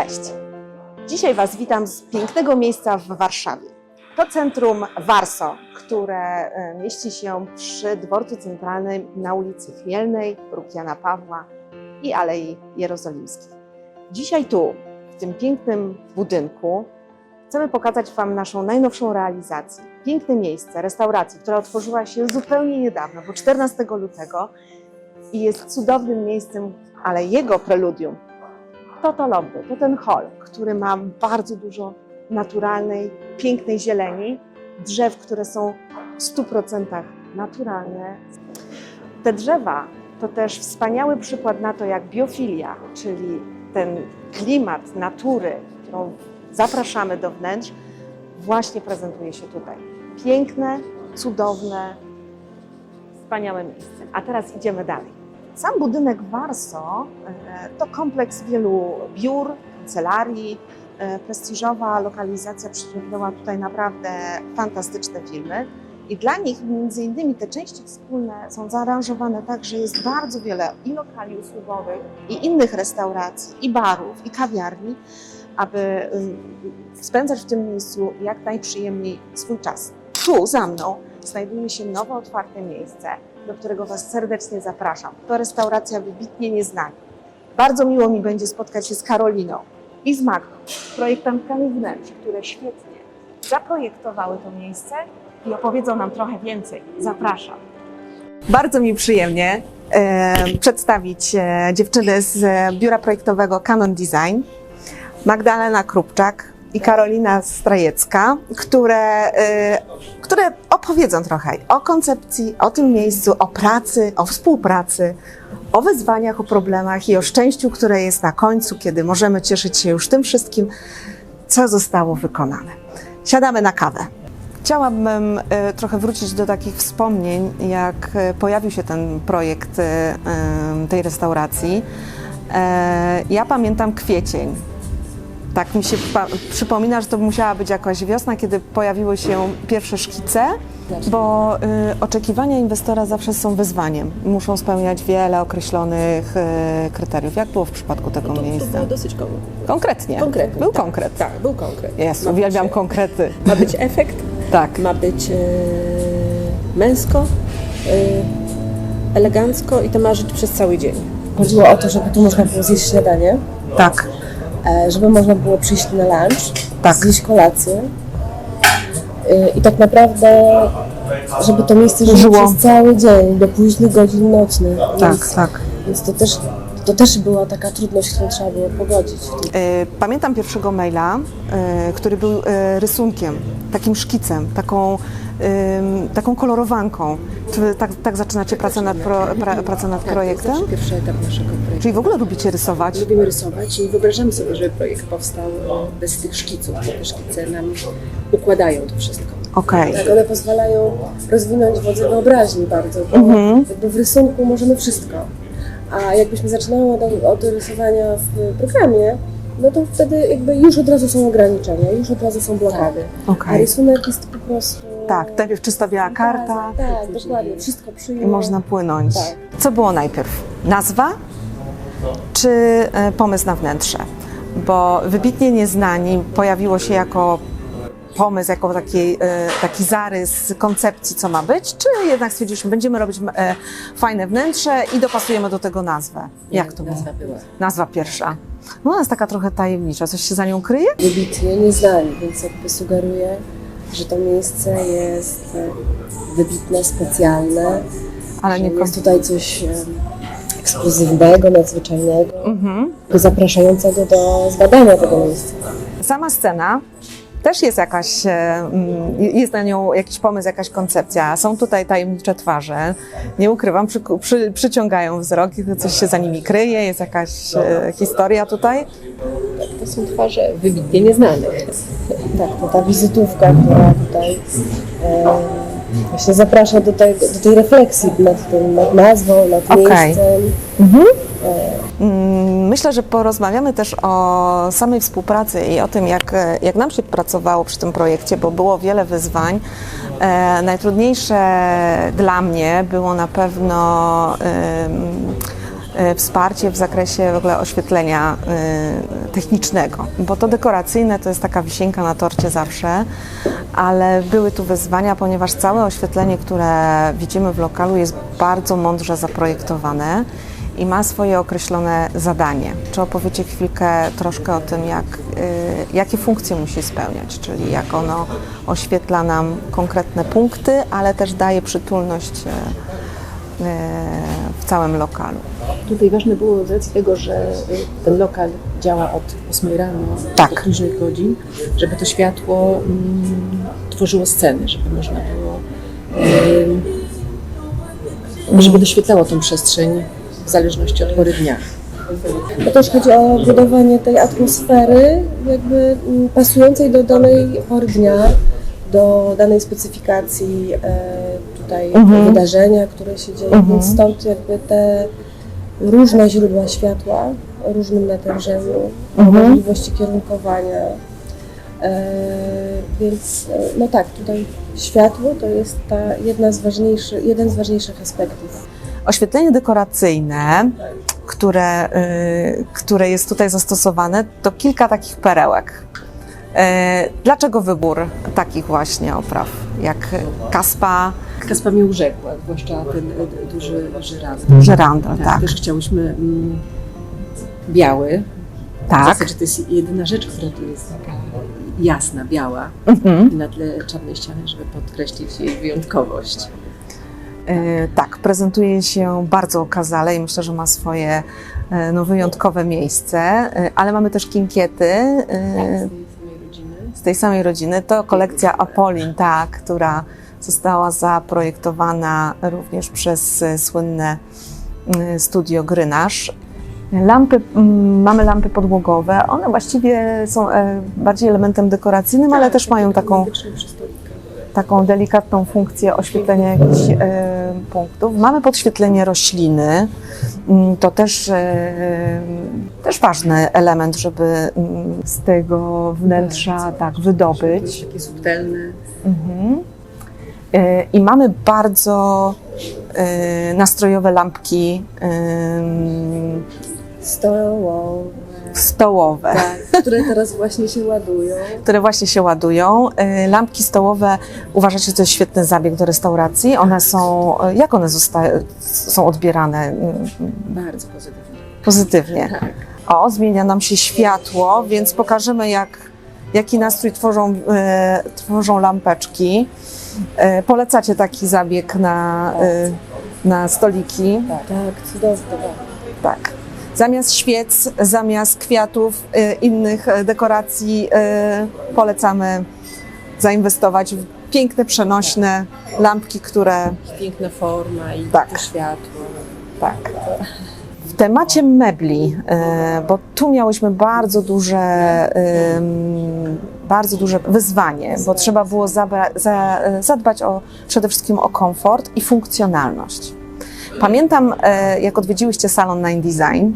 Cześć! Dzisiaj Was witam z pięknego miejsca w Warszawie. To centrum Warso, które e, mieści się przy dworcu centralnym na ulicy Chmielnej, próg Jana Pawła i Alei Jerozolimskiej. Dzisiaj tu, w tym pięknym budynku, chcemy pokazać Wam naszą najnowszą realizację. Piękne miejsce, restauracji, która otworzyła się zupełnie niedawno, bo 14 lutego i jest cudownym miejscem, ale jego preludium to to lobby, to ten hol, który ma bardzo dużo naturalnej, pięknej zieleni, drzew, które są w 100% naturalne. Te drzewa to też wspaniały przykład na to, jak biofilia, czyli ten klimat natury, którą zapraszamy do wnętrz, właśnie prezentuje się tutaj. Piękne, cudowne, wspaniałe miejsce. A teraz idziemy dalej. Sam budynek Warso e, to kompleks wielu biur, kancelarii. E, Prestiżowa lokalizacja przyciągnęła tutaj naprawdę fantastyczne firmy. I dla nich między innymi te części wspólne są zaaranżowane tak, że jest bardzo wiele i lokali usługowych, i innych restauracji, i barów, i kawiarni, aby ym, spędzać w tym miejscu jak najprzyjemniej swój czas. Tu za mną znajduje się nowo otwarte miejsce, do którego Was serdecznie zapraszam. To restauracja wybitnie nieznana. Bardzo miło mi będzie spotkać się z Karoliną i z Magdą, projektantkami wnętrz, które świetnie zaprojektowały to miejsce i opowiedzą nam trochę więcej. Zapraszam. Bardzo mi przyjemnie e, przedstawić e, dziewczyny z e, biura projektowego Canon Design, Magdalena Krupczak i Karolina Strajecka, które, e, które opowiedzą trochę o koncepcji, o tym miejscu, o pracy, o współpracy, o wyzwaniach, o problemach i o szczęściu, które jest na końcu, kiedy możemy cieszyć się już tym wszystkim, co zostało wykonane. Siadamy na kawę. Chciałabym e, trochę wrócić do takich wspomnień, jak e, pojawił się ten projekt e, tej restauracji. E, Ja pamiętam kwiecień. Tak mi się przypomina, że to musiała być jakaś wiosna, kiedy pojawiły się pierwsze szkice, bo y, oczekiwania inwestora zawsze są wyzwaniem. Muszą spełniać wiele określonych y, kryteriów. Jak było w przypadku tego To, to miejsca? było dosyć kon- Konkretnie. konkretnie. Był tak, konkret. Tak, był konkret. Jest, Ma uwielbiam być, konkrety. Ma być efekt, Tak. ma być e, męsko, e, elegancko i to ma żyć przez cały dzień. Chodziło o to, żeby tu można było zjeść śniadanie, Tak. E, żeby można było przyjść na lunch, Tak. zjeść kolację E, i tak naprawdę, żeby to miejsce żyło Żyło. przez cały dzień, do późnych godzin nocnych. Tak, Więc, tak. więc to, też, to też była taka trudność, którą trzeba było pogodzić. E, Pamiętam pierwszego maila, który był rysunkiem, takim szkicem, taką, taką kolorowanką. Czy tak, tak zaczynacie pracę nad, pro, pra, pracę nad projektem? To pierwszy etap naszego projektu. Czyli w ogóle lubicie rysować? Lubimy rysować i wyobrażamy sobie, żeby projekt powstał e, bez tych szkiców, bo te szkice nam układają to wszystko. Okej. Tak, one pozwalają rozwinąć wodze wyobraźni bardzo, bo Mhm. jakby w rysunku możemy wszystko. A jakbyśmy zaczynały od, od rysowania w programie, no to wtedy jakby już od razu są ograniczenia, już od razu są blokady. A Okej. rysunek jest po prostu... Tak, najpierw czysto biała karta Tak, tak, dokładnie. Wszystko przyjmie. i można płynąć. Tak. Co było najpierw? Nazwa czy e, pomysł na wnętrze? Bo wybitnie nieznani pojawiło się jako pomysł, jako taki, e, taki zarys koncepcji, co ma być, czy jednak stwierdziliśmy, będziemy robić e, fajne wnętrze i dopasujemy do tego nazwę? Jak to było? Nazwa była. Nazwa pierwsza. No ona jest taka trochę tajemnicza. Coś się za nią kryje? Wybitnie nieznani, więc jakby sugeruję, że to miejsce jest wybitne, specjalne, Ale nie jest tutaj coś ekskluzywnego, nadzwyczajnego, Mhm. zapraszającego do zbadania tego miejsca. Sama scena też jest jakaś, e, mm, jest na nią jakiś pomysł, jakaś koncepcja. Są tutaj tajemnicze twarze. Nie ukrywam, przy, przy, przyciągają wzrok, coś się za nimi kryje, jest jakaś e, historia tutaj. To są twarze wybitnie nieznanych. Tak, to ta wizytówka, która tutaj e, właśnie zaprasza do, tej do tej refleksji nad, tym, nad nazwą, nad Okej. miejscem. Mm, Myślę, że porozmawiamy też o samej współpracy i o tym, jak, jak nam się pracowało przy tym projekcie, bo było wiele wyzwań. E, najtrudniejsze dla mnie było na pewno e, wsparcie w zakresie w ogóle oświetlenia e, technicznego, bo to dekoracyjne to jest taka wisienka na torcie zawsze, ale były tu wyzwania, ponieważ całe oświetlenie, które widzimy w lokalu jest bardzo mądrze zaprojektowane i ma swoje określone zadanie. Czy opowiecie chwilkę troszkę o tym, jak, y, jakie funkcje musi spełniać, czyli jak ono oświetla nam konkretne punkty, ale też daje przytulność w całym lokalu. Tutaj ważne było z racji tego, że ten lokal działa od 8 rano Tak. do późnych godzin, żeby to światło mm, tworzyło sceny, żeby można było, y, żeby doświetlało tą przestrzeń w zależności od pory dnia. To też chodzi o budowanie tej atmosfery jakby mm, pasującej do danej pory dnia, do danej specyfikacji e, tutaj Mhm. wydarzenia, które się dzieje, Mhm. więc stąd jakby te różne źródła światła o różnym natężeniu, Mhm. możliwości kierunkowania. E, więc e, no tak, tutaj światło to jest ta jedna z ważniejszych, jeden z ważniejszych aspektów. Oświetlenie dekoracyjne, które, y, które jest tutaj zastosowane, to kilka takich perełek. E, Dlaczego wybór takich właśnie opraw, jak kaspa, Kaspa mnie urzekła, zwłaszcza ten y, duży żyrandol. żerandol, tak. Też chciałyśmy mm, biały. W Tak. zasadzie to jest jedyna rzecz, która tu jest taka jasna, biała Mhm. na tle czarnej ściany, żeby podkreślić jej wyjątkowość. E, Tak, prezentuje się bardzo okazale i myślę, że ma swoje e, no, wyjątkowe miejsce, e, ale mamy też kinkiety e, Z tej samej rodziny. To kolekcja Apolin, tak, która została zaprojektowana również przez e, słynne e, studio Grynasz. Lampy, mm, mamy lampy podłogowe, one właściwie są e, bardziej elementem dekoracyjnym, ale też mają taką. Taką delikatną funkcję oświetlenia jakichś e, punktów. Mamy podświetlenie rośliny. Mm, To też, e, też ważny element, żeby mm, z tego wnętrza tak wydobyć. Takie subtelne. Mhm. E, I mamy bardzo nastrojowe lampki Stołowe. stołowe. Tak, które teraz właśnie się ładują. które właśnie się ładują. Y, Lampki stołowe uważacie, że to jest świetny zabieg do restauracji. One są, y, jak one są odbierane Bardzo pozytywne. pozytywnie? Tak. O, zmienia nam się światło, więc pokażemy jak, jaki nastrój tworzą, y, tworzą lampeczki. Y, Polecacie taki zabieg na, y, na stoliki? Tak, tak. Tak. Zamiast świec, zamiast kwiatów, y, innych y, dekoracji, y, polecamy zainwestować w piękne, przenośne lampki, które Piękna forma i Tak. światło. tak. W temacie mebli, bo tu miałyśmy bardzo duże, bardzo duże wyzwanie, bo trzeba było zadbać o, przede wszystkim o komfort i funkcjonalność. Pamiętam, e, jak odwiedziłyście salon Nine Design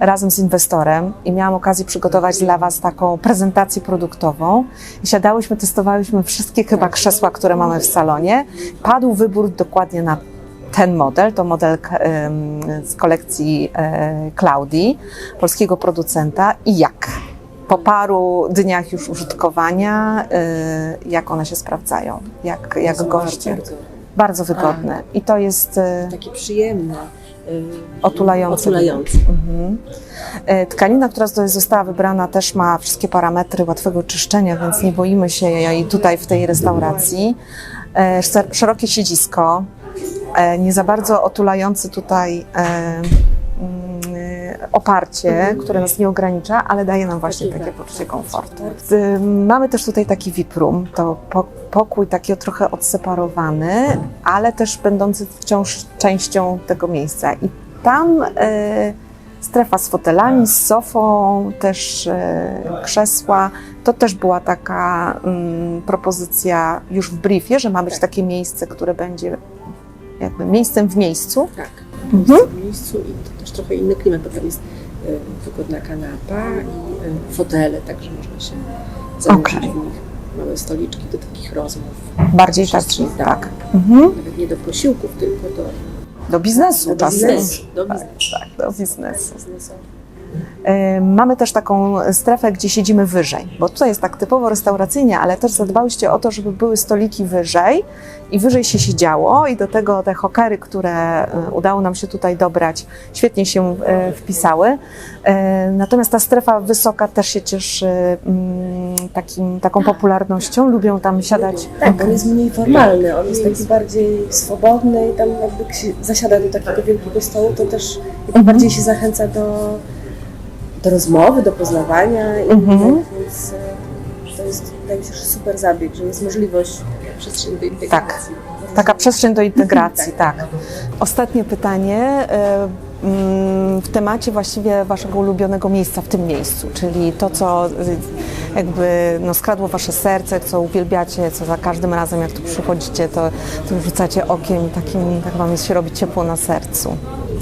razem z inwestorem i miałam okazję przygotować dla Was taką prezentację produktową. I siadałyśmy, testowałyśmy wszystkie chyba krzesła, które mamy w salonie. Padł wybór dokładnie na ten model, to model z kolekcji e, Claudii, polskiego producenta. I jak? Po paru dniach już użytkowania, e, jak one się sprawdzają, jak, jak goście. Bardzo wygodne. I to jest e, takie przyjemne. y, otulające. Otulające. Mhm. E, Tkanina, która została wybrana, też ma wszystkie parametry łatwego czyszczenia, więc nie boimy się jej tutaj w tej restauracji. E, szer- Szerokie siedzisko, e, nie za bardzo otulający tutaj mm, oparcie, które nas nie ogranicza, ale daje nam właśnie Takie takie tak. poczucie komfortu. Y, Mamy też tutaj taki VIP room, to po- pokój taki trochę odseparowany, ale też będący wciąż częścią tego miejsca. I tam e, strefa z fotelami, z sofą, też e, krzesła. To też była taka mm, propozycja już w briefie, że ma być takie miejsce, które będzie jakby miejscem w miejscu. Tak. Mhm. W miejscu i trochę inny klimat, bo tam jest y, wygodna kanapa i y, fotele, także można się zanurzyć Okej. w nich. Małe stoliczki do takich rozmów. Bardziej tak. Przestrzeń, tak. Mhm. Nawet nie do posiłków, tylko do Do biznesu Do czasem. biznesu. Do Tak, biznesu. tak, do biznesu. biznesu. Mamy też taką strefę, gdzie siedzimy wyżej, bo tutaj jest tak typowo restauracyjnie, ale też zadbałyście o to, żeby były stoliki wyżej i wyżej się siedziało i do tego te hokery, które e, udało nam się tutaj dobrać, świetnie się e, wpisały. E, Natomiast ta strefa wysoka też się cieszy mm, takim, taką popularnością, lubią tam siadać. Tak, on jest mniej formalny, on jest taki bardziej swobodny i tam jakby zasiada do takiego wielkiego stołu, to też jakby bardziej się zachęca do, do rozmowy, do poznawania i Mhm. więc e, to jest, wydaje mi się, że super zabieg, że jest możliwość Przestrzeń do integracji. Tak. Taka przestrzeń do integracji, tak. Ostatnie pytanie e, mm, w temacie właściwie waszego ulubionego miejsca w tym miejscu, czyli to, co y, jakby no, skradło wasze serce, co uwielbiacie, co za każdym razem, jak tu przychodzicie, to, to rzucacie okiem i takim, tak wam się robi ciepło na sercu.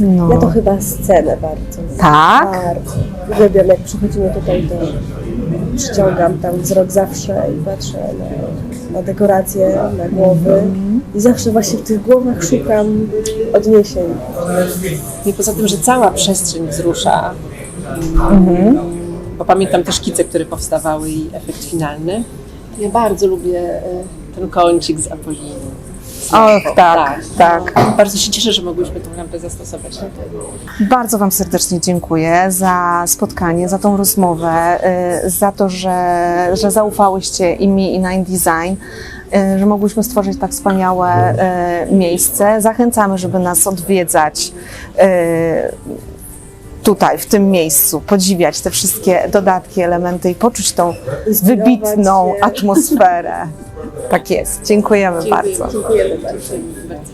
No. Ja to chyba scenę bardzo. Tak? Bardzo. Uwielbiam, jak przychodzimy tutaj, to przyciągam tam wzrok zawsze i patrzę na, na dekoracje, na głowy. I zawsze właśnie w tych głowach szukam odniesień. I poza tym, że cała przestrzeń wzrusza, Mhm. bo pamiętam te szkice, które powstawały i efekt finalny. Ja bardzo lubię e, ten kącik z Apolinu. Och, tak, tak. Bardzo się cieszę, że mogłyśmy tę lampę zastosować. Bardzo Wam serdecznie dziękuję za spotkanie, za tą rozmowę, y, za to, że, że zaufałyście i mi, i Nine Design, y, że mogłyśmy stworzyć tak wspaniałe y, miejsce. Zachęcamy, żeby nas odwiedzać tutaj, w tym miejscu, podziwiać te wszystkie dodatki, elementy i poczuć tą wybitną atmosferę. Tak jest. Dziękujemy bardzo. Dziękujemy bardzo. bardzo.